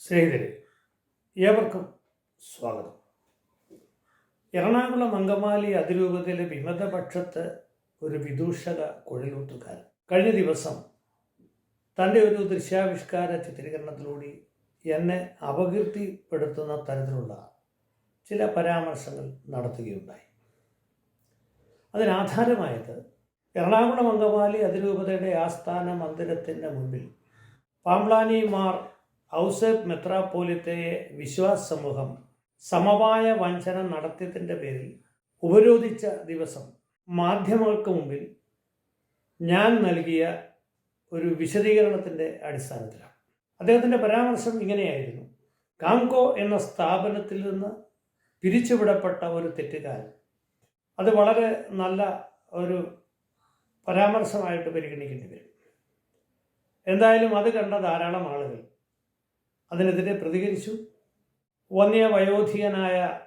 സ്നേഹിതരെ ഏവർക്കും സ്വാഗതം. എറണാകുളം അങ്കമാലി അതിരൂപതയിലെ വിമതപക്ഷത്ത് ഒരു വിദൂഷക കുഴലൂട്ടുകാരൻ. കഴിഞ്ഞ ദിവസം തന്റെ ഒരു ദൃശ്യാവിഷ്കാര ചിത്രീകരണത്തിലൂടെ എന്നെ അപകീർത്തിപ്പെടുത്തുന്ന തരത്തിലുള്ള ചില പരാമർശങ്ങൾ നടത്തുകയുണ്ടായി. അതിനാധാരമായത് എറണാകുളം അങ്കമാലി അതിരൂപതയുടെ ആസ്ഥാന മന്ദിരത്തിന്റെ മുമ്പിൽ പാംപ്ലാനി മാർ ഔസേപ്പ് മെത്രാപ്പോലിത്തയെ വിശ്വാസ സമൂഹം സമവായ വഞ്ചന നടത്തിയതിന്റെ പേരിൽ ഉപരോധിച്ച ദിവസം മാധ്യമങ്ങൾക്ക് മുമ്പിൽ ഞാൻ നൽകിയ ഒരു വിശദീകരണത്തിന്റെ അടിസ്ഥാനത്തിലാണ്. അദ്ദേഹത്തിന്റെ പരാമർശം ഇങ്ങനെയായിരുന്നു. കാംകോ എന്ന സ്ഥാപനത്തിൽ നിന്ന് പിരിച്ചുവിടപ്പെട്ട ഒരു തെറ്റുകാരൻ. അത് വളരെ നല്ല ഒരു പരാമർശമായിട്ട് പരിഗണിക്കേണ്ടി വരും. എന്തായാലും അത് കണ്ട ധാരാളം ആളുകൾ അതിനെതിരെ പ്രതികരിച്ചു. വന്യ വയോധികനായ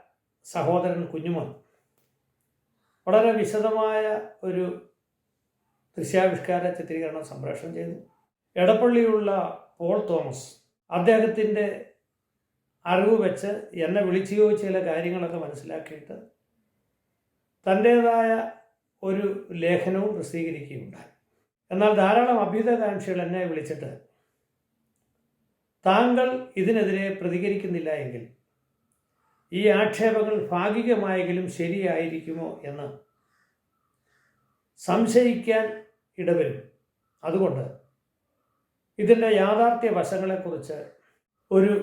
സഹോദരൻ കുഞ്ഞുമോൻ. വളരെ വിശദമായ ഒരു ദൃശ്യാവിഷ്കാര ചിത്രീകരണം സംപ്രേഷണം ചെയ്തു. എടപ്പള്ളിയുള്ള പോൾ തോമസ് അദ്ദേഹത്തിന്റെ അറിവ് വെച്ച് എന്നെ വിളിച്ചു ചില കാര്യങ്ങളൊക്കെ മനസ്സിലാക്കിയിട്ട് തന്റേതായ ഒരു ലേഖനവും പ്രസിദ്ധീകരിക്കുകയുണ്ടായി. എന്നാൽ ധാരാളം അഭ്യുതകാംക്ഷികൾ എന്നെ വിളിച്ചിട്ട് താങ്കൾ ഇതിനെതിരെ പ്രതികരിക്കുന്നില്ല എങ്കിൽ ഈ ആക്ഷേപങ്ങൾ ഭാഗികമായെങ്കിലും ശരിയായിരിക്കുമോ എന്ന് സംശയിക്കാൻ ഇടവരും. അതുകൊണ്ട് ഇതിന്റെ യാഥാർത്ഥ്യ വശങ്ങളെക്കുറിച്ച് ഒരു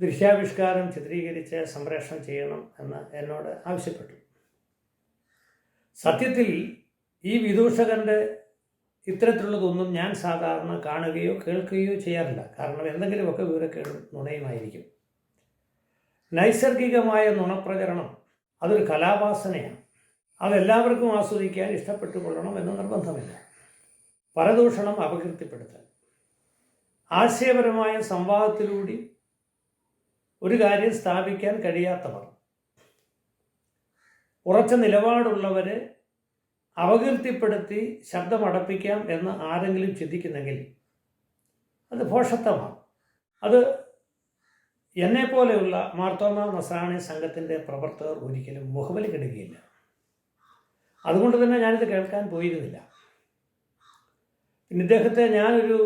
ദൃശ്യാവിഷ്കാരം ചിത്രീകരിച്ച് സംപ്രേഷണം ചെയ്യണം എന്ന് എന്നോട് ആവശ്യപ്പെട്ടു. സത്യത്തിൽ ഈ വിദൂഷകന്റെ ഇത്തരത്തിലുള്ളതൊന്നും ഞാൻ സാധാരണ കാണുകയോ കേൾക്കുകയോ ചെയ്യാറില്ല. കാരണം എന്തെങ്കിലുമൊക്കെ വിവരക്കേടും നുണയുമായിരിക്കും. നൈസർഗികമായ നുണപ്രചരണം അതൊരു കലാവാസനയാണ്. അതെല്ലാവർക്കും ആസ്വദിക്കാൻ ഇഷ്ടപ്പെട്ടു കൊള്ളണം എന്ന് നിർബന്ധമില്ല. പരദൂഷണം അപകീർത്തിപ്പെടുത്തൽ. ആശയപരമായ സംവാദത്തിലൂടെ ഒരു കാര്യം സ്ഥാപിക്കാൻ കഴിയാത്തവർ. ഉറച്ച നിലപാടുള്ളവരെ അപകീർത്തിപ്പെടുത്തി ശബ്ദമടപ്പിക്കാം എന്ന് ആരെങ്കിലും ചിന്തിക്കുന്നെങ്കിൽ അത് ഭോഷത്വമാണ് അത് എന്നെപ്പോലെയുള്ള മാർത്തോമ നസ്രാണി സംഘത്തിന്റെ പ്രവർത്തകർ ഒരിക്കലും മുഖബലി കിടുകയില്ല. അതുകൊണ്ട് തന്നെ ഞാനിത് കേൾക്കാൻ പോയിരുന്നില്ല. പിന്നെ ഇദ്ദേഹത്തെ ഞാനൊരു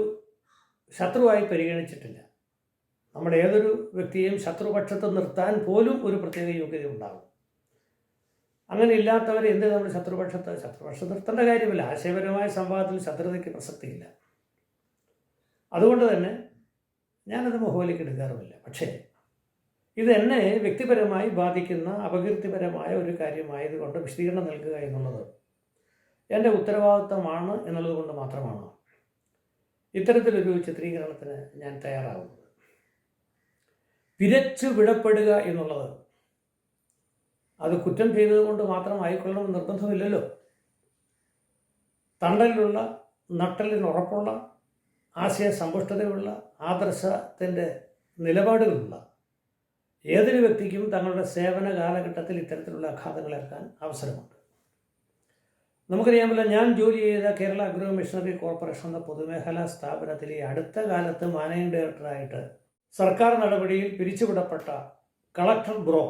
ശത്രുവായി പരിഗണിച്ചിട്ടില്ല. നമ്മുടെ ഏതൊരു വ്യക്തിയെയും ശത്രുപക്ഷത്ത് നിർത്താൻ പോലും ഒരു പ്രത്യേക യോഗ്യത ഉണ്ടാകും അങ്ങനെ ഇല്ലാത്തവരെ എന്ത് നമ്മൾ ശത്രുപക്ഷത്ത്? ശത്രുപക്ഷം നിർത്തേണ്ട കാര്യമില്ല. ആശയപരമായ സംവാദത്തിൽ ശത്രുതയ്ക്ക് പ്രസക്തിയില്ല. അതുകൊണ്ട് തന്നെ ഞാനത് മുഖവിലേക്ക് എടുക്കാറുമില്ല. പക്ഷേ ഇത് എന്നെ വ്യക്തിപരമായി ബാധിക്കുന്ന അപകീർത്തിപരമായ ഒരു കാര്യമായതുകൊണ്ട് വിശദീകരണം നൽകുക എന്നുള്ളത് എന്റെ ഉത്തരവാദിത്തമാണ് എന്നുള്ളത് കൊണ്ട് മാത്രമാണ്. ഇത്തരത്തിലൊരു ചിത്രീകരണത്തിന് ഞാൻ തയ്യാറാകുന്നത് പിരച്ചു വിടപ്പെടുക എന്നുള്ളത് അത് കുറ്റം ചെയ്തത് കൊണ്ട് മാത്രം ആയിക്കൊള്ളണം നിർബന്ധമില്ലല്ലോ. തണ്ടലിലുള്ള നട്ടലിന് ഉറപ്പുള്ള ആശയ സമ്പുഷ്ടതയുള്ള ആദർശത്തിന്റെ നിലപാടുകളുള്ള ഏതൊരു വ്യക്തിക്കും തങ്ങളുടെ സേവന കാലഘട്ടത്തിൽ ഇത്തരത്തിലുള്ള ആഘാതങ്ങൾ ഏർക്കാൻ അവസരമുണ്ട്. നമുക്കറിയാമല്ലോ ഞാൻ ജോലി ചെയ്ത കേരള അഗ്രോ മിഷണറി കോർപ്പറേഷൻ എന്ന പൊതുമേഖലാ സ്ഥാപനത്തിലെ അടുത്ത കാലത്ത് മാനേജിംഗ് ഡയറക്ടറായിട്ട് സർക്കാർ നടപടിയിൽ പിരിച്ചുവിടപ്പെട്ട കളക്ടർ ബ്രോ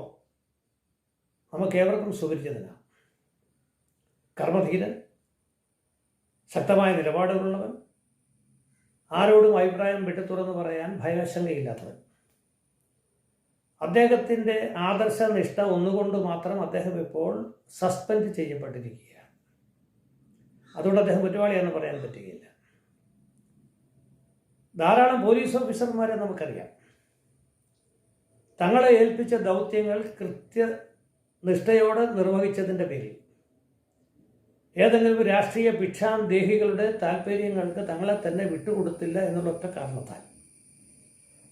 നമുക്ക് ഏവർക്കും സുപരിചിതനാണ് കർമ്മധീരൻ ശക്തമായ നിലപാടുകളുള്ളവൻ ആരോടും അഭിപ്രായം വിട്ടുതുറന്ന് പറയാൻ ഭയവശങ്കയില്ലാത്തവൻ അദ്ദേഹത്തിന്റെ ആദർശനിഷ്ഠ ഒന്നുകൊണ്ട് മാത്രം അദ്ദേഹം ഇപ്പോൾ സസ്പെൻഡ് ചെയ്യപ്പെട്ടിരിക്കുകയാണ്. അതുകൊണ്ട് അദ്ദേഹം കുറ്റവാളിയാണെന്ന് പറയാൻ പറ്റുകയില്ല. ധാരാളം പോലീസ് ഓഫീസർമാരെ നമുക്കറിയാം. തങ്ങളെ ഏൽപ്പിച്ച ദൗത്യങ്ങൾ കൃത്യ നിഷ്ഠയോടെ നിർവഹിച്ചതിന്റെ പേരിൽ. ഏതെങ്കിലും രാഷ്ട്രീയ ഭിക്ഷാന്തേഹികളുടെ താല്പര്യങ്ങൾക്ക് തങ്ങളെ തന്നെ വിട്ടുകൊടുത്തില്ല എന്നുള്ള ഒറ്റ കാരണത്താൽ.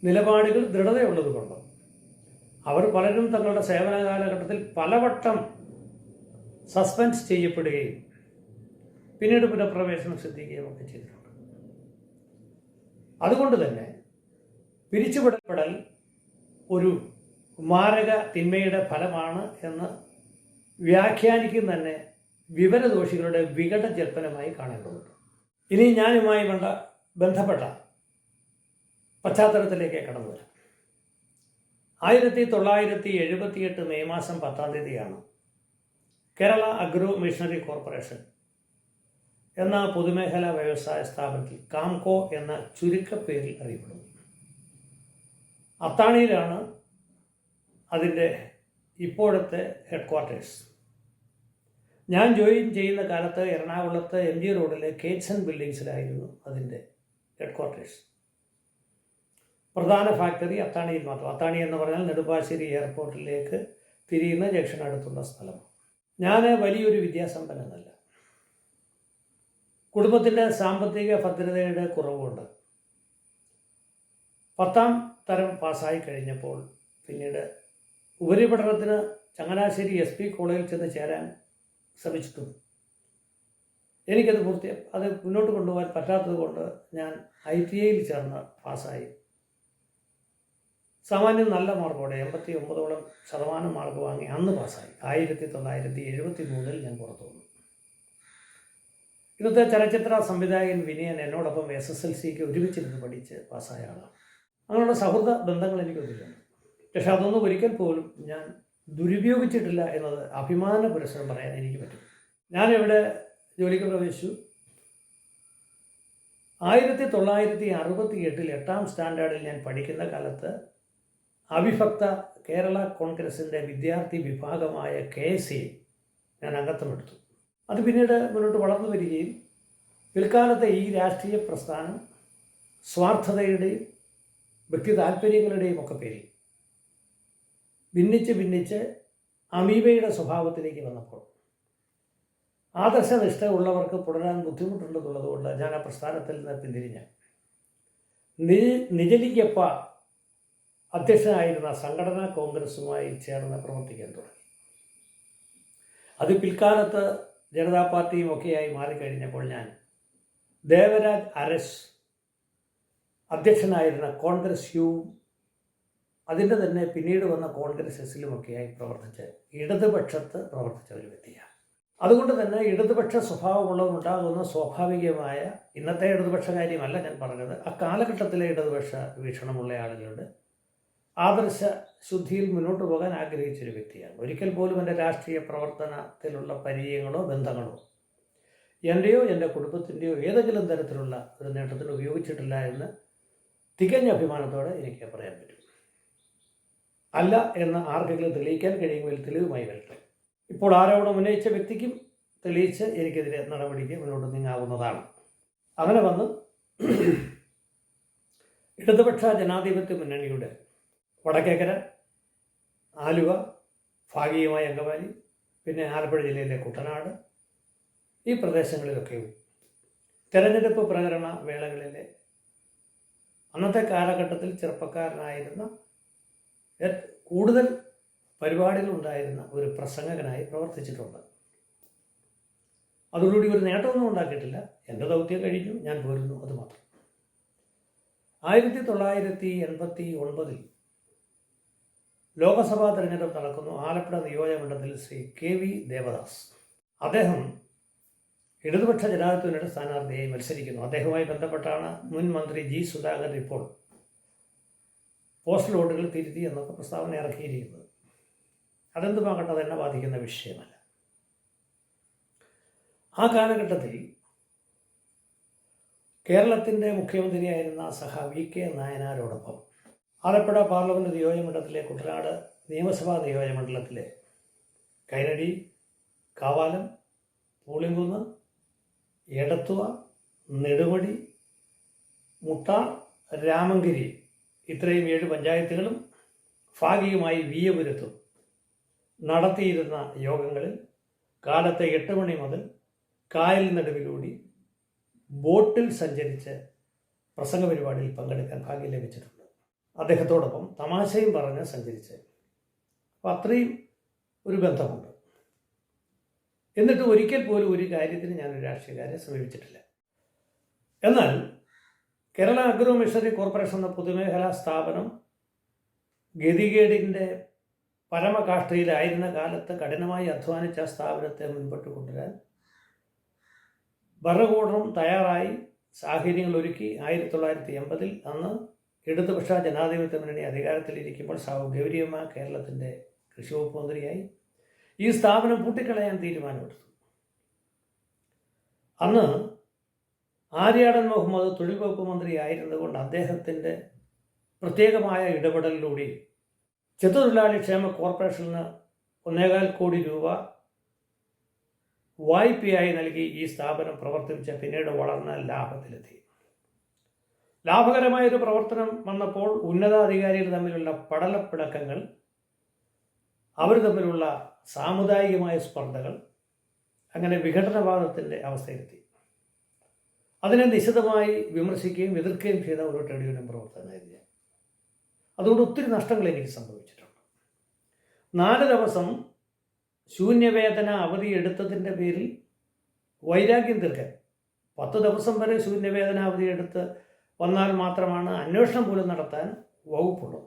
നിലപാടുകൾ ദൃഢതയുള്ളതുകൊണ്ട് അവർ പലരും തങ്ങളുടെ സേവന കാലഘട്ടത്തിൽ പലവട്ടം സസ്പെൻസ് ചെയ്യപ്പെടുകയും പിന്നീട് പുനഃപ്രവേശനം സിദ്ധിക്കുകയും ഒക്കെ ചെയ്തിട്ടുണ്ട്. അതുകൊണ്ട് തന്നെ പിരിച്ചുവിടപ്പെടൽ ഒരു മാരക തിന്മയുടെ ഫലമാണ് എന്ന് വ്യാഖ്യാനിക്കും തന്നെ വിവരദോഷികളുടെ വികട ജൽപ്പനമായി കാണേണ്ടതുണ്ട്. ഇനി ഞാനുമായി വേണ്ട ബന്ധപ്പെട്ട പശ്ചാത്തലത്തിലേക്ക് കടന്നു വരാം. ആയിരത്തി തൊള്ളായിരത്തി എഴുപത്തിയെട്ട് മെയ് മാസം പത്താം തീയതിയാണ് കേരള അഗ്രോ മിഷണറി കോർപ്പറേഷൻ എന്ന പൊതുമേഖലാ വ്യവസായ സ്ഥാപനത്തിൽ കാംകോ എന്ന ചുരുക്കപ്പേരിൽ അറിയപ്പെടുന്നു അത്താണിയിലാണ് അതിന്റെ ഇപ്പോഴത്തെ ഹെഡ് ക്വാർട്ടേഴ്സ് ഞാൻ ജോയിൻ ചെയ്യുന്ന കാലത്ത് എറണാകുളത്ത് എം ജി റോഡിലെ കേറ്റ്സൺ ബിൽഡിങ്സിലായിരുന്നു അതിന്റെ ഹെഡ് ക്വാർട്ടേഴ്സ് പ്രധാന ഫാക്ടറി അത്താണിയിൽ മാത്രം. അത്താണി എന്ന് പറഞ്ഞാൽ നെടുമ്പാശ്ശേരി എയർപോർട്ടിലേക്ക് തിരിയുന്ന ജംഗ്ഷൻ അടുത്തുള്ള സ്ഥലം ഞാൻ വലിയൊരു വിദ്യാസമ്പന്നനല്ല. കുടുംബത്തിന്റെ സാമ്പത്തിക ഭദ്രതയുടെ കുറവുണ്ട് പത്താം തരം പാസ്സായി കഴിഞ്ഞപ്പോൾ പിന്നീട് ഉപരിപഠനത്തിന് ചങ്ങനാശ്ശേരി എസ് പി കോളേജിൽ ചെന്ന് ചേരാൻ ശ്രമിച്ചിട്ടുണ്ട്. എനിക്കത് പൂർത്തി അത് മുന്നോട്ട് കൊണ്ടുപോകാൻ പറ്റാത്തത് കൊണ്ട് ഞാൻ ഐ ടി ഐയിൽ ചേർന്ന് പാസ്സായി. സാമാന്യം നല്ല മാർക്കോടെ എൺപത്തി ഒമ്പതോളം ശതമാനം മാർക്ക് വാങ്ങി അന്ന് പാസ്സായി. ആയിരത്തി തൊള്ളായിരത്തി എഴുപത്തി മൂന്നിൽ ഞാൻ പുറത്തു വന്നു. ഇന്നത്തെ ചലച്ചിത്ര സംവിധായകൻ വിനയൻ എന്നോടൊപ്പം എസ് എസ് എൽ സിക്ക് ഒരുമിച്ചിരുന്ന് പഠിച്ച് പാസ്സായ ആളാണ്. അങ്ങനെയുള്ള സൗഹൃദ ബന്ധങ്ങൾ എനിക്ക് ഒത്തിരിയുണ്ട് പക്ഷെ അതൊന്നും ഒരിക്കൽ പോലും ഞാൻ ദുരുപയോഗിച്ചിട്ടില്ല എന്നത് അഭിമാന പുരസ്സരം പറയാൻ എനിക്ക് പറ്റും. ഞാനിവിടെ ജോലിക്ക് പ്രവേശിച്ചു. ആയിരത്തി തൊള്ളായിരത്തി അറുപത്തി എട്ടിൽ എട്ടാം സ്റ്റാൻഡേർഡിൽ ഞാൻ പഠിക്കുന്ന കാലത്ത് അവിഭക്ത കേരള കോൺഗ്രസിന്റെ വിദ്യാർത്ഥി വിഭാഗമായ കെ എസ് ഞാൻ അംഗത്വമെടുത്തു അത് പിന്നീട് മുന്നോട്ട് വളർന്നു വരികയും പിൽക്കാലത്തെ ഈ രാഷ്ട്രീയ പ്രസ്ഥാനം സ്വാർത്ഥതയുടെയും വ്യക്തി താല്പര്യങ്ങളുടെയും ഒക്കെ പേരിൽ ഭിന്നിച്ച് ഭിന്നിച്ച് അമീബയുടെ സ്വഭാവത്തിലേക്ക് വന്നപ്പോൾ ആദർശനിഷ്ഠ ഉള്ളവർക്ക് തുടരാൻ ബുദ്ധിമുട്ടുണ്ടെന്നുള്ളതുകൊണ്ട് ഞാൻ ആ പ്രസ്ഥാനത്തിൽ നിന്ന് പിന്തിരിഞ്ഞ. നിജലിക്കപ്പ അധ്യക്ഷനായിരുന്ന സംഘടനാ കോൺഗ്രസുമായി ചേർന്ന് പ്രവർത്തിക്കാൻ തുടങ്ങി. അത് പിൽക്കാലത്ത് ജനതാ പാർട്ടിയും ഒക്കെയായി മാറിക്കഴിഞ്ഞപ്പോൾ ഞാൻ ദേവരാജ് അരസ് അധ്യക്ഷനായിരുന്ന കോൺഗ്രസ് യു അതിന്റെ തന്നെ പിന്നീട് വന്ന കോൺഗ്രസസിലുമൊക്കെയായി പ്രവർത്തിച്ച് ഇടതുപക്ഷത്ത് പ്രവർത്തിച്ച ഒരു വ്യക്തിയാണ്. അതുകൊണ്ട് തന്നെ ഇടതുപക്ഷ സ്വഭാവമുള്ളവരുണ്ടാകുന്ന സ്വാഭാവികമായ ഇന്നത്തെ ഇടതുപക്ഷ കാര്യമല്ല ഞാൻ പറഞ്ഞത്. ആ കാലഘട്ടത്തിലെ ഇടതുപക്ഷ വീക്ഷണമുള്ള ആളുകളുണ്ട് ആദർശ ശുദ്ധിയിൽ മുന്നോട്ട് പോകാൻ ആഗ്രഹിച്ചൊരു വ്യക്തിയാണ്. ഒരിക്കൽ പോലും എന്റെ രാഷ്ട്രീയ പ്രവർത്തനത്തിലുള്ള പരിചയങ്ങളോ ബന്ധങ്ങളോ എന്റെയോ എന്റെ കുടുംബത്തിന്റെയോ ഏതെങ്കിലും തരത്തിലുള്ള ഒരു നേട്ടത്തിന് ഉപയോഗിച്ചിട്ടില്ല എന്ന് തികഞ്ഞ അഭിമാനത്തോടെ എനിക്ക് പറയാൻ പറ്റും. അല്ല എന്ന് ആർക്കെങ്കിലും തെളിയിക്കാൻ കഴിയുമെങ്കിൽ തെളിവുമായി വരട്ടെ. ഇപ്പോൾ ആരോപണം ഉന്നയിച്ച വ്യക്തിക്കും തെളിയിച്ച് എനിക്കെതിരെ നടപടിക്ക് മുന്നോട്ട് നീങ്ങാവുന്നതാണ്. അങ്ങനെ വന്ന് ഇടതുപക്ഷ ജനാധിപത്യ മുന്നണിയുടെ വടക്കേക്കര ആലുവ ഭാഗികമായ അങ്കമാലി പിന്നെ ആലപ്പുഴ ജില്ലയിലെ കുട്ടനാട് ഈ പ്രദേശങ്ങളിലൊക്കെയും തെരഞ്ഞെടുപ്പ് പ്രകടന വേളകളിലെ അന്നത്തെ കാലഘട്ടത്തിൽ ചെറുപ്പക്കാരനായിരുന്ന കൂടുതൽ പരിപാടികൾ ഉണ്ടായിരുന്ന ഒരു പ്രസംഗകനായി പ്രവർത്തിച്ചിട്ടുണ്ട്. അതോടുകൂടി ഒരു നേട്ടമൊന്നും ഉണ്ടാക്കിയിട്ടില്ല. എന്റെ ദൗത്യം കഴിഞ്ഞു ഞാൻ പോരുന്നു അത് മാത്രം. ആയിരത്തി തൊള്ളായിരത്തി എൺപത്തി ഒൻപതിൽ ലോക്സഭാ തെരഞ്ഞെടുപ്പ് നടക്കുന്നു. ആലപ്പുഴ നിയോജകമണ്ഡലത്തിൽ ശ്രീ കെ വി ദേവദാസ്. അദ്ദേഹം ഇടതുപക്ഷ ജനാധിപത്യയുടെ സ്ഥാനാർത്ഥിയായി മത്സരിക്കുന്നു. അദ്ദേഹവുമായി ബന്ധപ്പെട്ടാണ് മുൻ മന്ത്രി ജി സുധാകരൻ ഇപ്പോൾ പോസ്റ്റൽ വോട്ടുകൾ തിരുത്തി എന്നൊക്കെ പ്രസ്താവന ഇറക്കിയിരിക്കുന്നത്. അതെന്തുമാകട്ടെ അത് എന്നെ ബാധിക്കുന്ന വിഷയമല്ല. ആ കാലഘട്ടത്തിൽ കേരളത്തിന്റെ മുഖ്യമന്ത്രിയായിരുന്ന സഹ വി കെ നായനാരോടൊപ്പം ആലപ്പുഴ പാർലമെന്റ് നിയോജകമണ്ഡലത്തിലെ കുട്ടനാട് നിയമസഭാ നിയോജകമണ്ഡലത്തിലെ കൈനടി കാവാലം പൂളിങ്കുന്ന് എടത്തുവ നെടുമടി മുട്ടാൾ രാമങ്കിരി ഇത്രയും ഏഴ് പഞ്ചായത്തുകളും ഭാഗികമായി വിയപുരത്തും നടത്തിയിരുന്ന യോഗങ്ങളിൽ കാലത്തെ എട്ട് മണി മുതൽ കായൽ നടുവിലൂടി ബോട്ടിൽ സഞ്ചരിച്ച് പ്രസംഗ പരിപാടിയിൽ പങ്കെടുക്കാൻ ഭാഗ്യം ലഭിച്ചിട്ടുണ്ട്. അദ്ദേഹത്തോടൊപ്പം തമാശയും പറഞ്ഞ് സഞ്ചരിച്ച്. അപ്പം അത്രയും ഒരു ബന്ധമുണ്ട്. എന്നിട്ട് ഒരിക്കൽ പോലും ഒരു കാര്യത്തിന് ഞാൻ ഒരു രാഷ്ട്രീയക്കാരെ സമീപിച്ചിട്ടില്ല. എന്നാൽ കേരള അഗ്രോ മിഷണറി കോർപ്പറേഷൻ എന്ന പൊതുമേഖലാ സ്ഥാപനം ഗതികേടിന്റെ പരമകാഷ്ഠയിലായിരുന്ന കാലത്ത് കഠിനമായി അധ്വാനിച്ച സ്ഥാപനത്തെ മുൻപോട്ട് കൊണ്ടുവരാൻ ഭരണകൂടം തയ്യാറായി സാഹചര്യങ്ങൾ ഒരുക്കി. ആയിരത്തി തൊള്ളായിരത്തി എൺപതിൽ അന്ന് ഇടതുപക്ഷ ജനാധിപത്യ മുന്നണി അധികാരത്തിലിരിക്കുമ്പോൾ സാവു ഗൗരിയമ്മ കേരളത്തിന്റെ കൃഷി വകുപ്പ് മന്ത്രിയായി. ഈ സ്ഥാപനം പൂട്ടിക്കളയാൻ തീരുമാനമെടുത്തു. അന്ന് ആര്യാടൻ മുഹമ്മദ് തൊഴിൽ വകുപ്പ് മന്ത്രിയായിരുന്നതുകൊണ്ട് അദ്ദേഹത്തിന്റെ പ്രത്യേകമായ ഇടപെടലിലൂടെ ചെറുതൊഴിലാളി ക്ഷേമ കോർപ്പറേഷന് ഒന്നേകാൽ കോടി രൂപ വായ്പയായി നൽകി ഈ സ്ഥാപനം പ്രവർത്തിച്ച പിന്നീട് വളർന്ന ലാഭത്തിലെത്തി. ലാഭകരമായൊരു പ്രവർത്തനം വന്നപ്പോൾ ഉന്നതാധികാരികൾ തമ്മിലുള്ള പടലപ്പിണക്കങ്ങൾ അവർ തമ്മിലുള്ള സാമുദായികമായ സ്പർദ്ധകൾ അങ്ങനെ വിഘടനവാദത്തിന്റെ അവസ്ഥയിലെത്തി. അതിനെ നിശിതമായി വിമർശിക്കുകയും എതിർക്കുകയും ചെയ്ത ഒരു ട്രേഡ് യൂണിയൻ പ്രവർത്തകനായിരുന്നു ഞാൻ. അതുകൊണ്ട് ഒത്തിരി നഷ്ടങ്ങൾ എനിക്ക് സംഭവിച്ചിട്ടുണ്ട്. നാല് ദിവസം ശൂന്യവേദന അവധി എടുത്തതിന്റെ പേരിൽ വൈരാഗ്യം തീർക്കാൻ പത്ത് ദിവസം വരെ ശൂന്യവേദന അവധി എടുത്ത് വന്നാൽ മാത്രമാണ് അന്വേഷണം പോലും നടത്താൻ വകുപ്പുള്ളത്.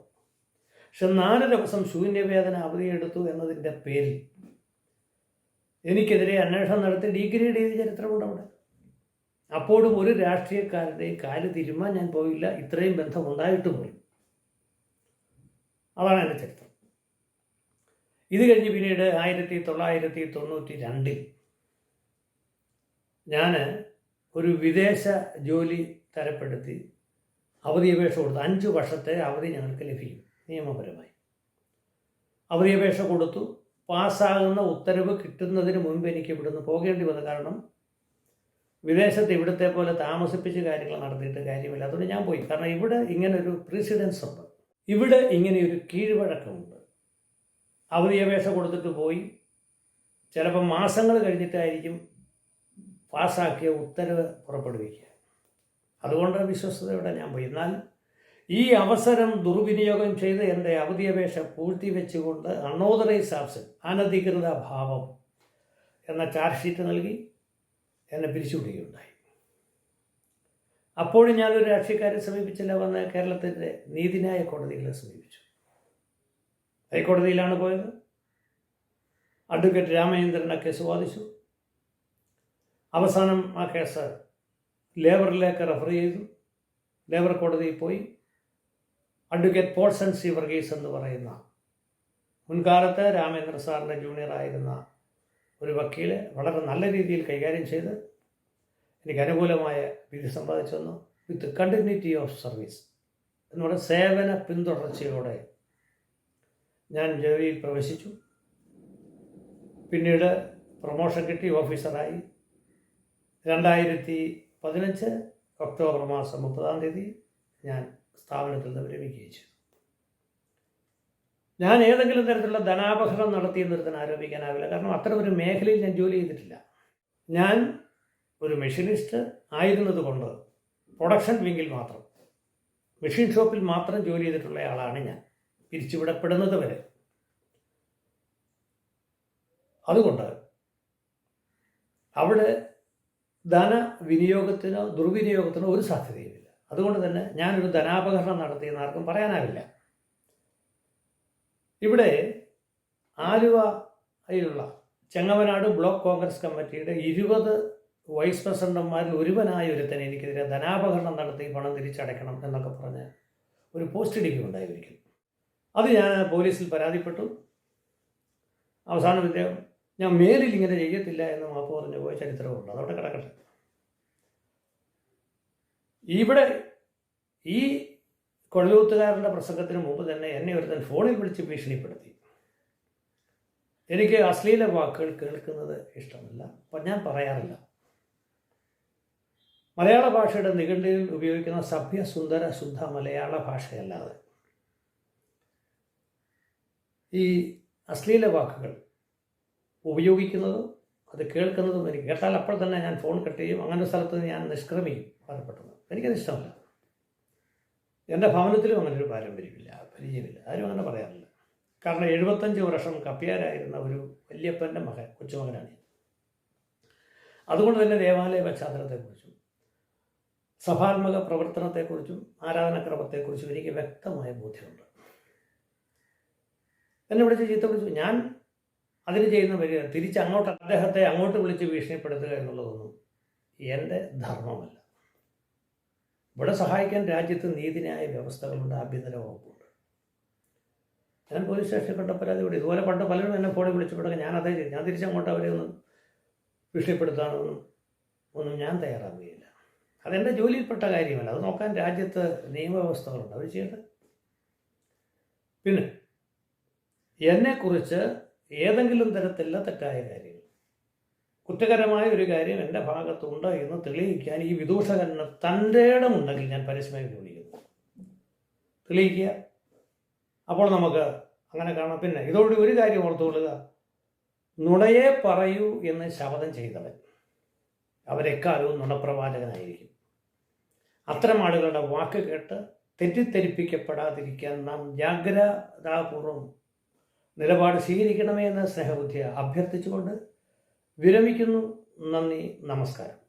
പക്ഷെ നാല് ദിവസം ശൂന്യവേദന അവധിയെടുത്തു എന്നതിന്റെ പേരിൽ എനിക്കെതിരെ അന്വേഷണം നടത്തി ഡീഗ്രേഡ് ചെയ്ത ചരിത്രമുണ്ട് അവിടെ. അപ്പോഴും ഒരു രാഷ്ട്രീയക്കാരുടെയും കാൽ തിരുമാൻ ഞാൻ പോയില്ല. ഇത്രയും ബന്ധം ഉണ്ടായിട്ട് പോലും അതാണ് എന്റെ ചരിത്രം. ഇത് കഴിഞ്ഞ് പിന്നീട് ആയിരത്തി തൊള്ളായിരത്തി തൊണ്ണൂറ്റി രണ്ടിൽ ഞാൻ ഒരു വിദേശ ജോലി തരപ്പെടുത്തി അവധി അപേക്ഷ കൊടുത്തു. അഞ്ച് വർഷത്തെ അവധി ഞങ്ങൾക്ക് ലഭിക്കും. നിയമപരമായി. അവധി അപേക്ഷ കൊടുത്തു. പാസ്സാകുന്ന ഉത്തരവ് കിട്ടുന്നതിന് മുൻപ് എനിക്ക് ഇവിടുന്ന് പോകേണ്ടി വന്നു. കാരണം വിദേശത്ത് ഇവിടുത്തെ പോലെ താമസിപ്പിച്ച് കാര്യങ്ങൾ നടത്തിയിട്ട് കാര്യമില്ല. അതുകൊണ്ട് ഞാൻ പോയി. കാരണം ഇവിടെ ഇങ്ങനെ ഒരു പ്രീസിഡൻസ് ഉണ്ട്. ഇവിടെ ഇങ്ങനെ ഒരു കീഴ്വഴക്കമുണ്ട്. അവധി അപേക്ഷ കൊടുത്തിട്ട് പോയി. ചിലപ്പോൾ മാസങ്ങൾ കഴിഞ്ഞിട്ടായിരിക്കും പാസ്സാക്കിയ ഉത്തരവ് പുറപ്പെടുവിക്കുക. അതുകൊണ്ട് വിശ്വസ്തയോടെ ഞാൻ പോയി. എന്നാൽ ഈ അവസരം ദുർവിനിയോഗം ചെയ്ത് എന്റെ അവധി അപേക്ഷ പൂഴ്ത്തിവെച്ചുകൊണ്ട് അൺഓതറൈസ് ആപ്സൻ അനധികൃത ഭാവം എന്ന ചാർജ് ഷീറ്റ് നൽകി. എന്നെ പിരിച്ചുവിടുകയുണ്ടായി. അപ്പോഴും ഞാനൊരു രാഷ്ട്രീയക്കാരെ സമീപിച്ചില്ല വന്ന് കേരളത്തിന്റെ നീതിന്യായ കോടതികളെ സമീപിച്ചു. ഹൈക്കോടതിയിലാണ് പോയത്. അഡ്വക്കേറ്റ് രാമചന്ദ്രൻ ആ കേസ് വാദിച്ചു. അവസാനം ആ കേസ് ലേബറിലേക്ക് റെഫർ ചെയ്തു. ലേബർ കോടതിയിൽ പോയി. അഡ്വക്കേറ്റ് പോൾസൺ സി വർഗീസ് എന്ന് പറയുന്ന മുൻകാലത്ത് രാമേന്ദ്ര സാറിന്റെ ജൂനിയർ ആയിരുന്ന ഒരു വക്കീൽ വളരെ നല്ല രീതിയിൽ കൈകാര്യം ചെയ്ത് എനിക്ക് അനുകൂലമായ വിധി സമ്പാദിച്ചു വന്നു വിത്ത് കണ്ടിന്യൂറ്റി ഓഫ് സർവീസ് എന്ന് പറയുന്ന സേവന പിന്തുടർച്ചയോടെ ഞാൻ ജോലിയിൽ പ്രവേശിച്ചു. പിന്നീട് പ്രൊമോഷൻ കിട്ടി ഓഫീസറായി രണ്ടായിരത്തി പതിനഞ്ച് ഒക്ടോബർ മാസം മുപ്പതാം തീയതി ഞാൻ സ്ഥാപനത്തിൽ നിന്ന് വിരമിക്കുകയും ചെയ്തു. ഞാൻ ഏതെങ്കിലും തരത്തിലുള്ള ധനാപഹരണം നടത്തിയെന്ന് ഒരുത്തൻ ആരോപിക്കാനാവില്ല. കാരണം അത്തരം ഒരു മേഖലയിൽ ഞാൻ ജോലി ചെയ്തിട്ടില്ല. ഞാൻ ഒരു മെഷീനിസ്റ്റ് ആയിരുന്നത് കൊണ്ട് പ്രൊഡക്ഷൻ വിങ്ങിൽ മാത്രം മെഷീൻ ഷോപ്പിൽ മാത്രം ജോലി ചെയ്തിട്ടുള്ള ആളാണ് ഞാൻ പിരിച്ചുവിടപ്പെടുന്നത് വരെ. അതുകൊണ്ട് അവിടെ ധന വിനിയോഗത്തിനോ ദുർവിനിയോഗത്തിനോ ഒരു സാധ്യതയുമില്ല. അതുകൊണ്ട് തന്നെ ഞാനൊരു ധനാപകരണം നടത്തിയെന്ന് ആർക്കും പറയാനാവില്ല. ഇവിടെ ആലുവയിലുള്ള ചെങ്ങമനാട് ബ്ലോക്ക് കോൺഗ്രസ് കമ്മിറ്റിയുടെ ഇരുപത് വൈസ് പ്രസിഡന്റുമാരിൽ ഒരുവനായ ഒരുത്തനെ എനിക്കെതിരെ ധനാപകരണം നടത്തി പണം തിരിച്ചടയ്ക്കണം എന്നൊക്കെ പറഞ്ഞ് ഒരു പോസ്റ്റ് ഡിഗ്രി ഉണ്ടായിരിക്കും അത് ഞാൻ പോലീസിൽ പരാതിപ്പെട്ടു. അവസാനം ഇദ്ദേഹം ഞാൻ മേലിൽ ഇങ്ങനെ ചെയ്യത്തില്ല എന്ന് മാപ്പ് പറഞ്ഞു പോയ ചരിത്രമുണ്ട്. അതവിടെ കിടക്കട്ടെ. ഇവിടെ ഈ കൊള്ളൂത്തുകാരന്റെ പ്രസംഗത്തിന് മുമ്പ് തന്നെ എന്നെ ഒരുത്തൻ ഫോണിൽ വിളിച്ച് ഭീഷണിപ്പെടുത്തി. എനിക്ക് അശ്ലീല വാക്കുകൾ കേൾക്കുന്നത് ഇഷ്ടമല്ല. ഞാൻ പറയാറില്ല. മലയാള ഭാഷയുടെ നിഘണ്ടിയിൽ ഉപയോഗിക്കുന്ന സഭ്യ സുന്ദര ശുദ്ധ മലയാള ഭാഷയല്ലാതെ ഈ അശ്ലീല വാക്കുകൾ ഉപയോഗിക്കുന്നതും അത് കേൾക്കുന്നതും എനിക്ക് കേട്ടാൽ അപ്പോൾ തന്നെ ഞാൻ ഫോൺ കട്ട് ചെയ്യും. അങ്ങനെ സ്ഥലത്ത് ഞാൻ നിഷ്ക്രമിക്കും. പറപ്പെട്ടത് എനിക്കത് ഇഷ്ടമല്ല. എന്റെ ഭവനത്തിലും അങ്ങനെ ഒരു പാരമ്പര്യമില്ല പരിചയമില്ല. ആരും അങ്ങനെ പറയാറില്ല. കാരണം എഴുപത്തഞ്ച് വർഷം കപ്പിയാരായിരുന്ന ഒരു വല്യപ്പന്റെ മകൻ കൊച്ചുമകനാണ് അതുകൊണ്ട് തന്നെ ദേവാലയ പശ്ചാത്തലത്തെക്കുറിച്ചും സഭാത്മക പ്രവർത്തനത്തെക്കുറിച്ചും ആരാധനക്രമത്തെക്കുറിച്ചും എനിക്ക് വ്യക്തമായ ബോധ്യമുണ്ട്. എന്നെ വിളിച്ച് ചീത്ത വിളിച്ചു. ഞാൻ അതിന് ചെയ്യുന്ന വരിക തിരിച്ച് അങ്ങോട്ട് അദ്ദേഹത്തെ അങ്ങോട്ട് വിളിച്ച് ഭീഷണിപ്പെടുത്തുക എന്നുള്ളതൊന്നും എന്റെ ധർമ്മമല്ല. ഇവിടെ സഹായിക്കാൻ രാജ്യത്ത് നീതിന്യായ വ്യവസ്ഥകളുണ്ട് ആഭ്യന്തര വകുപ്പുണ്ട്. ഞാൻ പോലീസ് സ്റ്റേഷനിൽ കണ്ട പരാതി കൂടി ഇതുപോലെ പണ്ട് പലരും എന്നെ ഫോണിൽ വിളിച്ചപ്പോഴൊക്കെ ഞാൻ അതേ ചെയ്തു. ഞാൻ തിരിച്ചങ്ങോട്ട് അവരെ ഒന്ന് വിഷയപ്പെടുത്താനൊന്നും ഒന്നും ഞാൻ തയ്യാറാവുകയില്ല. അതെന്റെ ജോലിയിൽപ്പെട്ട കാര്യമല്ല. അത് നോക്കാൻ രാജ്യത്ത് നിയമവ്യവസ്ഥകളുണ്ട്. അവർ ചെയ്യട്ടെ. പിന്നെ എന്നെക്കുറിച്ച് ഏതെങ്കിലും തരത്തിലുള്ള തെറ്റായ കാര്യങ്ങൾ. കുറ്റകരമായ ഒരു കാര്യം എന്റെ ഭാഗത്തുണ്ട് എന്ന് തെളിയിക്കാൻ ഈ വിദൂഷകന് തന്റെ ഇടമുണ്ടെങ്കിൽ ഞാൻ പരസ്യമായി വിളിക്കുന്നു തെളിയിക്കുക. അപ്പോൾ നമുക്ക് അങ്ങനെ കാണാം. പിന്നെ ഇതോടെ ഒരു കാര്യം ഓർത്തുകൊള്ളുക നുണയെ പറയൂ എന്ന് ശപഥം ചെയ്തവൻ. അവരെക്കാലവും നുണപ്രവാചകനായിരിക്കും. അത്തരം ആളുകളുടെ വാക്ക് കേട്ട് തെറ്റിദ്ധരിപ്പിക്കപ്പെടാതിരിക്കാൻ നാം ജാഗ്രതാപൂർവം നിലപാട് സ്വീകരിക്കണമേ എന്ന് സ്നേഹബുദ്ധിയെ അഭ്യർത്ഥിച്ചുകൊണ്ട് വിരമിക്കുന്നു. നന്ദി. നമസ്കാരം.